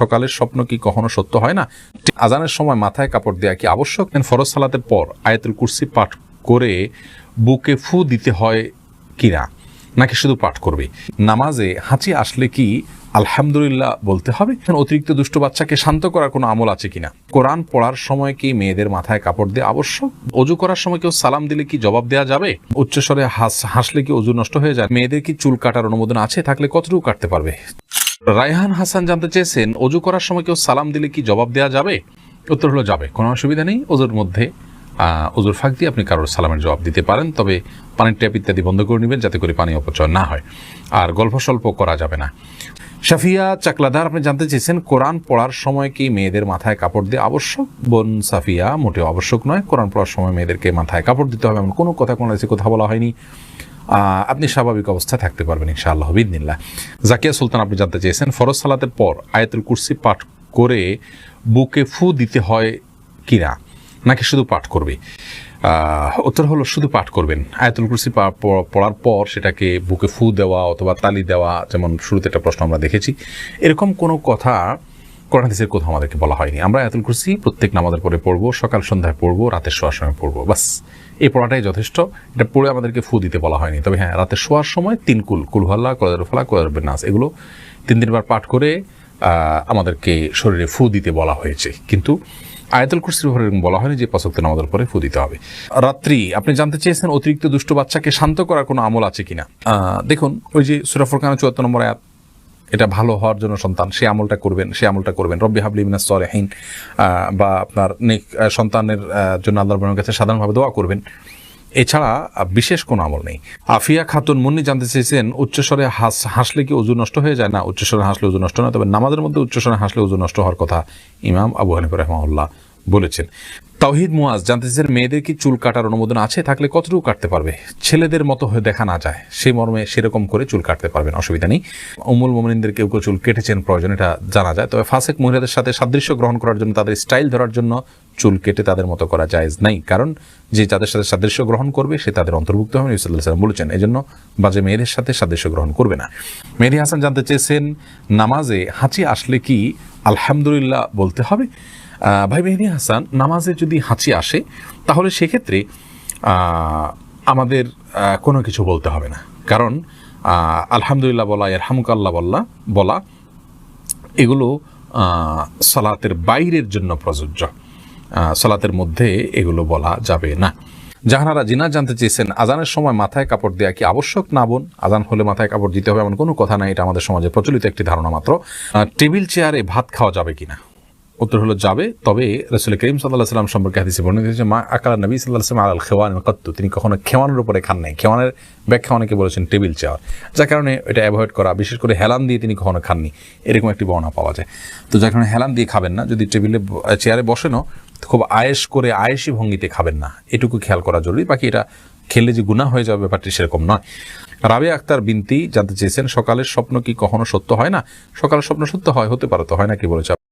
সকালের স্বপ্ন কি কখনো সত্য হয় না? আজানের সময় মাথায় কাপড় দেয়া কি আবশ্যক? ফরজ সালাতের পর আয়াতুল কুরসি পাঠ করে বুকে ফু দিতে হয় কিনা? নাকি শুধু পাঠ করবে? নামাজে হাঁচি আসলে কি আলহামদুলিল্লাহ বলতে হবে? অতিরিক্ত দুষ্ট বাচ্চাকে শান্ত করার কোনো আমল আছে কিনা? কোরআন পড়ার সময় কি মেয়েদের মাথায় কাপড় দেওয়া আবশ্যক? অজু করার সময় কেউ সালাম দিলে কি জবাব দেওয়া যাবে? উচ্চস্বরে হাস, হাসলে কি অজু নষ্ট হয়ে যায়? মেয়েদের কি চুল কাটার অনুমোদন আছে? থাকলে কতটুকু কাটতে পারবে? রায়হান হাসান জানতে চেয়েছেন, অজু করার সময় কেউ সালাম দিলে কি জবাব দেওয়া যাবে? উত্তর হলো, যাবে। কোনো অসুবিধা নেই। অজুর মধ্যে অজুর ফাঁক দিয়ে আপনি কারোর সালামের জবাব দিতে পারেন। তবে পানির ট্যাপ ইত্যাদি বন্ধ করে নেবেন যাতে করে পানি অপচয় না হয়। আর গল্প স্বল্প করা যাবে না। সাফিয়া চাকলাদার, আপনি জানতে চেয়েছেন, কোরআন পড়ার সময় কি মেয়েদের মাথায় কাপড় দিয়ে আবশ্যক? বোন সাফিয়া, মোটেও আবশ্যক নয়। কোরআন পড়ার সময় মেয়েদেরকে মাথায় কাপড় দিতে হবে, এমন কোনো কথা কোনো কথা বলা হয়নি। আপনি স্বাভাবিক অবস্থায় থাকতে পারবেন ইনশাআল্লাহ বিদিনিল্লাহ জাকিয়া সুলতান, আপনি জানতে চেয়েছেন, ফরজ সালাতের পর আয়াতুল কুরসি পাঠ করে বুকে ফু দিতে হয় কিনা? নাকি শুধু পাঠ করবে? উত্তর হলো শুধু পাঠ করবেন। আয়াতুল কুরসি পড়ার পর সেটাকে বুকে ফু দেওয়া অথবা তালি দেওয়া, যেমন শুরুতে একটা প্রশ্ন আমরা দেখেছি। এরকম কোনো কথা কোরআন হাদিসের কোথাও আমাদেরকে বলা হয়নি। আমরা আয়াতুল কুরসি প্রত্যেক নামাজের পরে পড়ব, সকাল, সন্ধ্যায় পড়ব রাতের শোয়ার সময় পড়ব বাস এই পড়াটাই যথেষ্ট। এটা পড়ে আমাদেরকে ফু দিতে বলা হয়নি। তবে হ্যাঁ রাতে শোয়ার সময় তিন কুল কুলহাল্লা কোরআফালা কোরআন নাস, এগুলো তিন তিনবার পাঠ করে আমাদেরকে শরীরে ফু দিতে বলা হয়েছে। কিন্তু আয়াতুল কুরসির উপরে এরকম বলা হয়নি যে পাঁচক্ত নামাজের পরে ফু দিতে হবে। রাত্রি, আপনি জানতে চেয়েছেন অতিরিক্ত দুষ্ট বাচ্চাকে শান্ত করার কোনো আমল আছে কিনা? দেখুন, ওই যে সুরাফুর খানের চুয়াত্তর নম্বর আয়াত এটা ভালো হওয়ার জন্য সন্তান। সে আমলটা করবেন, সে আমলটা করবেন। রব্বি হাবলি সলেহীন বা আপনার সন্তানের জন্য আল্লাহর রবের কাছে সাধারণভাবে দোয়া করবেন। এছাড়া বিশেষ কোনো আমল নেই। আফিয়া খাতুন মুন্নি জানতে চেয়েছেন, উচ্চস্বরে হাস, হাসলে কি উজু নষ্ট হয়ে যায়? না, উচ্চস্বরে হাসলে উজু নষ্ট না, তবে নামাজের মধ্যে উচ্চস্বরে হাসলে উজু নষ্ট হওয়ার কথা ইমাম আবু হানিফ রহমাউল্লাহ বলেছেন। তাওহিদ মুয়াজ জানতে চেয়েছেন মেয়েদের কি চুল কাটার অনুমোদন আছে? থাকলে কতটুকু কাটতে পারবে? ছেলেদের মতো হয়ে দেখা না যায়। সেই মর্মে সেরকম করে চুল কাটতে পারবেন, অসুবিধা নেই। অমুল মোমিনদের কেউ কেউ চুল কেটেছেন, প্রয়োজন, এটা জানা যায়। তবে ফাসেক মহিলাদের সাথে সাদৃশ্য গ্রহণ করার জন্য, তাদের স্টাইল ধরার জন্য চুল কেটে তাদের মতো করা জায়েজ নাই। কারণ যে যাদের সাথে সাদৃশ্য গ্রহণ করবে, সে তাদের অন্তর্ভুক্ত হবে ইসলাম সাল্লাম বলেছেন। এই জন্য বাজে মেয়েদের সাথে সাদৃশ্য গ্রহণ করবে না। মেহেদি হাসান জানতে চেয়েছেন, নামাজে হাঁচি আসলে কি আলহামদুলিল্লাহ বলতে হবে। ভাই মেহেদি হাসান, নামাজে যদি হাঁচি আসে, তাহলে সেক্ষেত্রে আমাদের কোনো কিছু বলতে হবে না। কারণ আলহামদুলিল্লাহ বলা এরহামুকাল্লাহ বল্লা বলা, এগুলো সালাতের বাইরের জন্য প্রযোজ্য। সালাতের মধ্যে এগুলো বলা যাবে না। যাহারা জিনা জানতে চেয়েছেন, আজানের সময় মাথায় কাপড় দেওয়া কি আবশ্যক? না বোন, আজান হলে মাথায় কাপড় দিতে হবে এমন কোনো কথা নাই, এটা আমাদের সমাজে প্রচলিত একটি ধারণা মাত্র। টেবিল চেয়ারে ভাত খাওয়া যাবে কিনা? উত্তর হলো যাবে, তবে রসুল করিম সাল্লাহ সাল্লাম সম্পর্কে হাদিসে বর্ণিত হয়েছে মা আকালা নবী সাল্লাহ সাল্লাম আল খেওয়ান কত্তু, তিনি কখনো খেওয়ানের উপরে খান নাই। খেওয়ানের ব্যাখ্যা অনেকে বলেছেন টেবিল চেয়ার, যার কারণে এটা অ্যাভয়েড করা, বিশেষ করে হেলান দিয়ে তিনি কখনো খাননি, এরকম একটি বর্ণনা পাওয়া যায়। তো যার কারণে হেলান দিয়ে খাবেন না, যদি টেবিলে চেয়ারে বসেনও খুব আয়েস করে আয়েসি ভঙ্গিতে খাবেন না। এটুকু খেয়াল করা জরুরি। বাকি এটা খেলে যে গুণা হয়ে যাবে ব্যাপারটি সেরকম নয়। রাবে আক্তার বিনতি, জানতে চেয়েছেন, সকালের স্বপ্ন কি কখনো সত্য হয় না? সকালের স্বপ্ন সত্য হয়, হতে পারে তো, হয় না কি বলেছে?